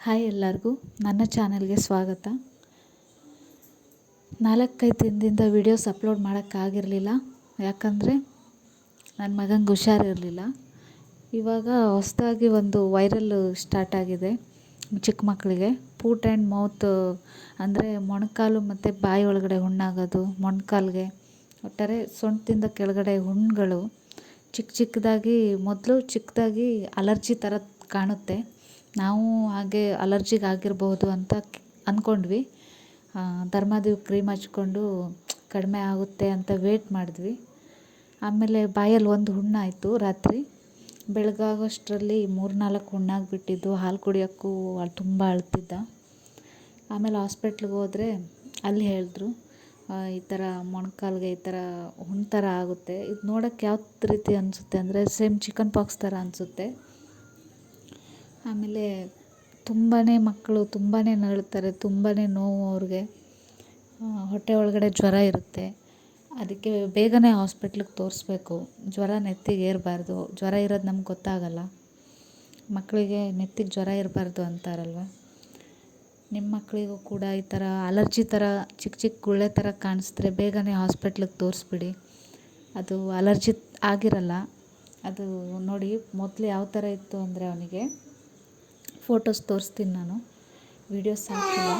Hi ಎಲ್ಲರಿಗೂ. ನನ್ನ ಚಾನಲ್ಗೆ ಸ್ವಾಗತ. ನಾಲ್ಕೈದು ದಿನದಿಂದ ವಿಡಿಯೋಸ್ ಅಪ್ಲೋಡ್ ಮಾಡೋಕ್ಕಾಗಿರಲಿಲ್ಲ ಯಾಕಂದರೆ ನನ್ನ ಮಗಂಗೆ ಹುಷಾರಿರಲಿಲ್ಲ. ಇವಾಗ ಹೊಸದಾಗಿ ಒಂದು ವೈರಲ್ ಸ್ಟಾರ್ಟ್ ಆಗಿದೆ ಚಿಕ್ಕ ಮಕ್ಕಳಿಗೆ ಪೂಟ್ ಆ್ಯಂಡ್ ಮೌತ್, ಅಂದರೆ ಮೊಣಕಾಲು ಮತ್ತು ಬಾಯಿ ಒಳಗಡೆ ಹುಣ್ಣಾಗೋದು, ಮೊಣಕಾಲ್ಗೆ. ಒಟ್ಟಾರೆ ಸೊಂಟದಿಂದ ಕೆಳಗಡೆ ಹುಣ್ಣುಗಳು ಚಿಕ್ಕ ಚಿಕ್ಕದಾಗಿ, ಮೊದಲು ಚಿಕ್ಕದಾಗಿ ಅಲರ್ಜಿ ಥರ ಕಾಣುತ್ತೆ. ನಾವು ಹಾಗೆ ಅಲರ್ಜಿಗೆ ಆಗಿರ್ಬೋದು ಅಂತ ಅಂದ್ಕೊಂಡ್ವಿ ಧರ್ಮಾದೇವಿ ಕ್ರೀಮ್ ಹಚ್ಕೊಂಡು ಕಡಿಮೆ ಆಗುತ್ತೆ ಅಂತ ವೇಟ್ ಮಾಡಿದ್ವಿ. ಆಮೇಲೆ ಬಾಯಲ್ಲಿ ಒಂದು ಹುಣ್ಣಾಯಿತು ರಾತ್ರಿ. ಬೆಳಗಾಗೋಷ್ಟರಲ್ಲಿ ಮೂರು ನಾಲ್ಕು ಹುಣ್ಣಾಗಿಬಿಟ್ಟಿದ್ದು ಹಾಲು ಕುಡಿಯೋಕ್ಕೂ ಅಲ್ಲಿ ತುಂಬ ಅಳ್ತಿದ್ದ. ಆಮೇಲೆ ಹಾಸ್ಪಿಟ್ಲಿಗೆ ಹೋದರೆ ಅಲ್ಲಿ ಹೇಳಿದ್ರು ಈ ಥರ ಮೊಣಕಾಲ್ಗೆ ಈ ಥರ ಹುಣ್ಣು ಥರ ಆಗುತ್ತೆ. ಇದು ನೋಡೋಕ್ಕೆ ಯಾವ ರೀತಿ ಅನಿಸುತ್ತೆ ಅಂದರೆ ಸೇಮ್ ಚಿಕನ್ ಪಾಕ್ಸ್ ಥರ ಅನಿಸುತ್ತೆ. ಆಮೇಲೆ ತುಂಬಾ ಮಕ್ಕಳು ತುಂಬಾ ನರಳ್ತಾರೆ ತುಂಬಾ ನೋವು ಅವ್ರಿಗೆ. ಹೊಟ್ಟೆ ಒಳಗಡೆ ಜ್ವರ ಇರುತ್ತೆ. ಅದಕ್ಕೆ ಬೇಗನೆ ಹಾಸ್ಪಿಟ್ಲಿಗೆ ತೋರಿಸ್ಬೇಕು. ಜ್ವರ ನೆತ್ತಿಗೆ ಏರಬಾರ್ದು. ಜ್ವರ ಇರೋದು ನಮ್ಗೆ ಗೊತ್ತಾಗಲ್ಲ. ಮಕ್ಕಳಿಗೆ ನೆತ್ತಿಗೆ ಜ್ವರ ಇರಬಾರ್ದು ಅಂತಾರಲ್ವ? ನಿಮ್ಮ ಮಕ್ಕಳಿಗೂ ಕೂಡ ಈ ಥರ ಅಲರ್ಜಿ ಥರ ಚಿಕ್ಕ ಚಿಕ್ಕ ಗುಳ್ಳೆ ಥರ ಕಾಣಿಸಿದ್ರೆ ಬೇಗನೆ ಹಾಸ್ಪಿಟ್ಲಿಗೆ ತೋರಿಸ್ಬಿಡಿ. ಅದು ಅಲರ್ಜಿ ಆಗಿರಲ್ಲ. ಅದು ನೋಡಿ, ಮೊದಲು ಯಾವ ಥರ ಇತ್ತು ಅಂದರೆ ಅವನಿಗೆ ಫೋಟೋಸ್ ತೋರಿಸ್ತೀನಿ ನಾನು. ವೀಡಿಯೋಸ್ ಹಾಕಿಲ್ಲ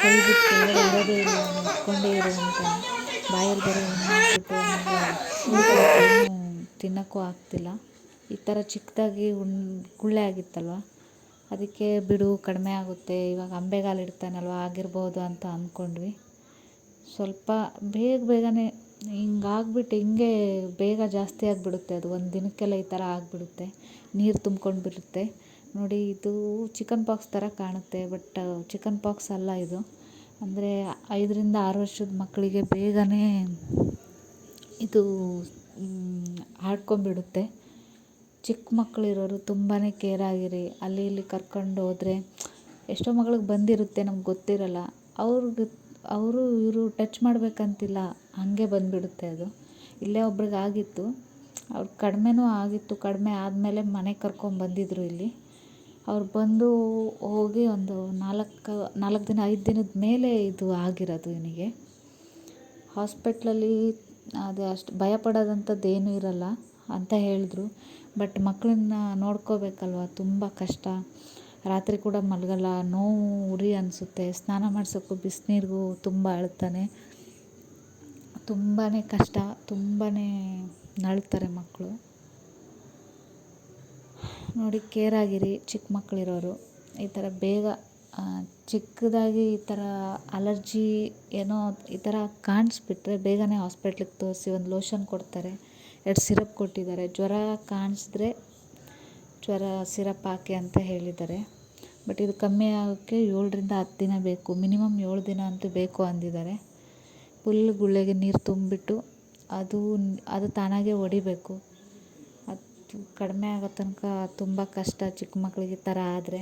ಕೈ ಬಿಟ್ಟು ಕೆಳಗಡೆ ಇರೋದೇ ಇಲ್ಲ ನಿಂತ್ಕೊಂಡೇ ಇರುವಂಥ ಬಾಯಲ್ಲಿ ಬರೋ ತಿನ್ನೋಕ್ಕೂ ಆಗ್ತಿಲ್ಲ. ಈ ಥರ ಚಿಕ್ಕದಾಗಿ ಉಣ್, ಗುಳ್ಳೆ ಆಗಿತ್ತಲ್ವ? ಅದಕ್ಕೆ ಬಿಡು, ಕಡಿಮೆ ಆಗುತ್ತೆ. ಇವಾಗ ಅಂಬೆಗಾಲು ಇಡ್ತಾನಲ್ವ? ಆಗಿರ್ಬೋದು ಅಂತ ಅಂದ್ಕೊಂಡ್ವಿ. ಸ್ವಲ್ಪ ಬೇಗ ಬೇಗನೆ ಹಿಂಗಾಗ್ಬಿಟ್ಟು ಹಿಂಗೆ ಬೇಗ ಜಾಸ್ತಿ ಆಗಿಬಿಡುತ್ತೆ ಅದು. ಒಂದು ದಿನಕ್ಕೆಲ್ಲ ಈ ಥರ ಆಗಿಬಿಡುತ್ತೆ. ನೀರು ತುಂಬ್ಕೊಂಡು ಬಿಡುತ್ತೆ ನೋಡಿ, ಇದು ಚಿಕನ್ ಪಾಕ್ಸ್ ಥರ ಕಾಣುತ್ತೆ, ಬಟ್ ಚಿಕನ್ ಪಾಕ್ಸ್ ಅಲ್ಲ ಇದು. ಅಂದರೆ, ಐದರಿಂದ ಆರು ವರ್ಷದ ಮಕ್ಕಳಿಗೆ ಬೇಗನೆ ಇದು ಆಡ್ಕೊಂಡ್ಬಿಡುತ್ತೆ. ಚಿಕ್ಕ ಮಕ್ಕಳಿರೋರು ತುಂಬಾ ಕೇರ್ ಆಗಿರಿ. ಅಲ್ಲಿ ಇಲ್ಲಿ ಕರ್ಕೊಂಡು ಹೋದರೆ ಎಷ್ಟೋ ಮಗಳಿಗೆ ಬಂದಿರುತ್ತೆ, ನಮ್ಗೆ ಗೊತ್ತಿರಲ್ಲ. ಅವ್ರಿಗೆ, ಅವರು ಇವರು ಟಚ್ ಮಾಡಬೇಕಂತಿಲ್ಲ. ಹಾಗೆ ಬಂದುಬಿಡುತ್ತೆ ಅದು. ಇಲ್ಲೇ ಒಬ್ರಿಗೆ ಆಗಿತ್ತು. ಅವ್ರು ಕಡಿಮೆನೂ ಆಗಿತ್ತು. ಕಡಿಮೆ ಆದಮೇಲೆ ಮನೆಗೆ ಕರ್ಕೊಂಬಂದಿದ್ರು ಇಲ್ಲಿ. ಅವ್ರು ಬಂದು ಹೋಗಿ ಒಂದು ನಾಲ್ಕು ನಾಲ್ಕು ದಿನ, ಐದು ದಿನದ ಮೇಲೆ ಇದು ಆಗಿರೋದು ಇವನಿಗೆ. ಹಾಸ್ಪಿಟ್ಲಲ್ಲಿ ಅದು ಅಷ್ಟು ಭಯ ಪಡೋದಂಥದ್ದು ಏನೂ ಇರಲ್ಲ ಅಂತ ಹೇಳಿದ್ರು. ಬಟ್ ಮಕ್ಕಳನ್ನ ನೋಡ್ಕೋಬೇಕಲ್ವ? ತುಂಬ ಕಷ್ಟ. ರಾತ್ರಿ ಕೂಡ ಮಲಗಲ್ಲ. ನೋವು ಉರಿ ಅನಿಸುತ್ತೆ. ಸ್ನಾನ ಮಾಡಿಸೋಕ್ಕೂ ಬಿಸಿನೀರಿಗೂ ತುಂಬ ಅಳ್ತಾನೆ. ತುಂಬಾ ಕಷ್ಟ ತುಂಬಾ ನಳ್ತಾರೆ ಮಕ್ಕಳು. ನೋಡಿ ಕೇರ್ ಆಗಿರಿ ಚಿಕ್ಕ ಮಕ್ಕಳಿರೋರು, ಈ ಥರ ಬೇಗ ಚಿಕ್ಕದಾಗಿ ಈ ಥರ ಅಲರ್ಜಿ ಏನೋ ಈ ಥರ ಕಾಣಿಸ್ಬಿಟ್ರೆ ಬೇಗನೆ ಹಾಸ್ಪಿಟ್ಲಿಗೆ ತೋರಿಸಿ ಒಂದು ಲೋಷನ್ ಕೊಡ್ತಾರೆ. ಎರಡು ಸಿರಪ್ ಕೊಟ್ಟಿದ್ದಾರೆ. ಜ್ವರ ಕಾಣಿಸಿದ್ರೆ ಜ್ವರ ಸಿರಪ್ ಹಾಕಿ ಅಂತ ಹೇಳಿದ್ದಾರೆ. ಬಟ್ ಇದು ಕಮ್ಮಿ ಆಗೋಕ್ಕೆ ಏಳರಿಂದ ಹತ್ತು ದಿನ ಬೇಕು. ಮಿನಿಮಮ್ ಏಳು ದಿನ ಅಂತೂ ಬೇಕು ಅಂದಿದ್ದಾರೆ. ಫುಲ್ ಗುಳ್ಳೆಗೆ ನೀರು ತುಂಬಿಟ್ಟು ಅದು ಅದು ತಾನಾಗೇ ಒಡಿಬೇಕು. ಅದು ಕಡಿಮೆ ಆಗೋ ತನಕ ತುಂಬ ಕಷ್ಟ ಚಿಕ್ಕ ಮಕ್ಕಳಿಗೆ ಈ ಥರ ಆದರೆ.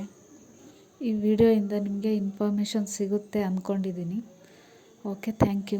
ಈ ವಿಡಿಯೋಯಿಂದ ನಿಮಗೆ ಇನ್ಫಾರ್ಮೇಷನ್ ಸಿಗುತ್ತೆ ಅಂದ್ಕೊಂಡಿದ್ದೀನಿ ಓಕೆ ಥ್ಯಾಂಕ್ ಯು